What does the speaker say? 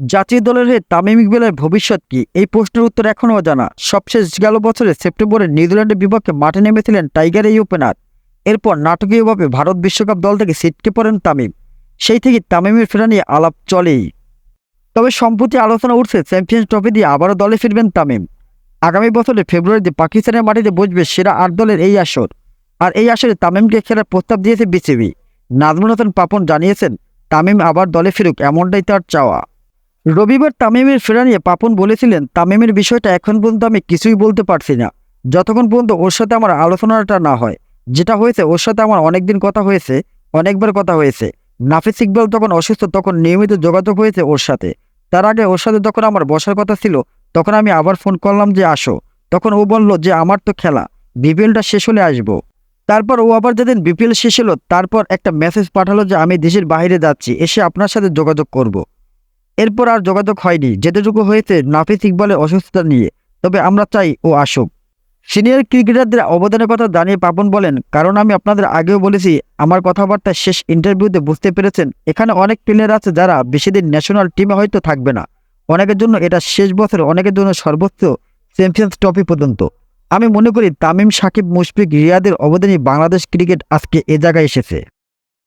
জাতীয় দলের হয়ে তামিম ইকবালের ভবিষ্যৎ কি? এই প্রশ্নের উত্তর এখনও অজানা। সবশেষ গেল বছরে সেপ্টেম্বরে নিউজিল্যান্ডের বিপক্ষে মাঠে নেমেছিলেন টাইগার এই ওপেনার। এরপর নাটকীয়ভাবে ভারত বিশ্বকাপ দল থেকে ছিটকে পড়েন তামিম। সেই থেকে তামিমের ফেরা নিয়ে আলাপ চলেই। তবে সম্প্রতি আলোচনা উঠছে, চ্যাম্পিয়ন্স ট্রফি দিয়ে আবারও দলে ফিরবেন তামিম। আগামী বছরের ফেব্রুয়ারিতে পাকিস্তানের মাটিতে বসবে সেরা আট দলের এই আসর। আর এই আসরে তামিমকে খেলার প্রস্তাব দিয়েছে বিসিবি। নাজমুল হাসান পাপন জানিয়েছেন, তামিম আবার দলে ফিরুক, এমনটাই তার চাওয়া। রবিবার তামিমের ফেরা নিয়ে পাপন বলেছিলেন, তামিমের বিষয়টা এখন পর্যন্ত আমি কিছুই বলতে পারছি না। যতক্ষণ পর্যন্ত ওর সাথে আমার আলোচনাটা না হয়। যেটা হয়েছে, ওর সাথে আমার অনেকদিন কথা হয়েছে, অনেকবার কথা হয়েছে। নাফিস ইকবাল তখন অসুস্থ, তখন নিয়মিত যোগাযোগ হয়েছে ওর সাথে। তার আগে ওর সাথে যখন আমার বসার কথা ছিল, তখন আমি আবার ফোন করলাম যে, আসো। তখন ও বলল যে, আমার তো খেলা, বিপিএলটা শেষ হলে আসব। তারপর ও আবার যেদিন বিপিএল শেষ হলো, তারপর একটা মেসেজ পাঠালো যে, আমি দেশের বাইরে যাচ্ছি, এসে আপনার সাথে যোগাযোগ করব। এরপর আর যোগাযোগ হয়নি। যেটুকু হয়েছে, নাফিস ইকবালের অসুস্থতা নিয়ে। তবে আমরা চাই ও আসুক। সিনিয়র ক্রিকেটারদের অবদানের কথা জানিয়ে পাপন বলেন, কারণ আমি আপনাদের আগেও বলেছি, আমার কথাবার্তা শেষ ইন্টারভিউতে বুঝতে পেরেছেন। এখানে অনেক প্লেয়ার আছে যারা বেশি দিন ন্যাশনাল টিমে হয়তো থাকবে না। অনেকের জন্য এটা শেষ বছর অনেকের জন্য সর্বোচ্চ চ্যাম্পিয়ন্স ট্রফি পর্যন্ত। আমি মনে করি তামিম, সাকিব, মুশফিক, রিয়াদের অবদানে বাংলাদেশ ক্রিকেট আজকে এ জায়গায় এসেছে।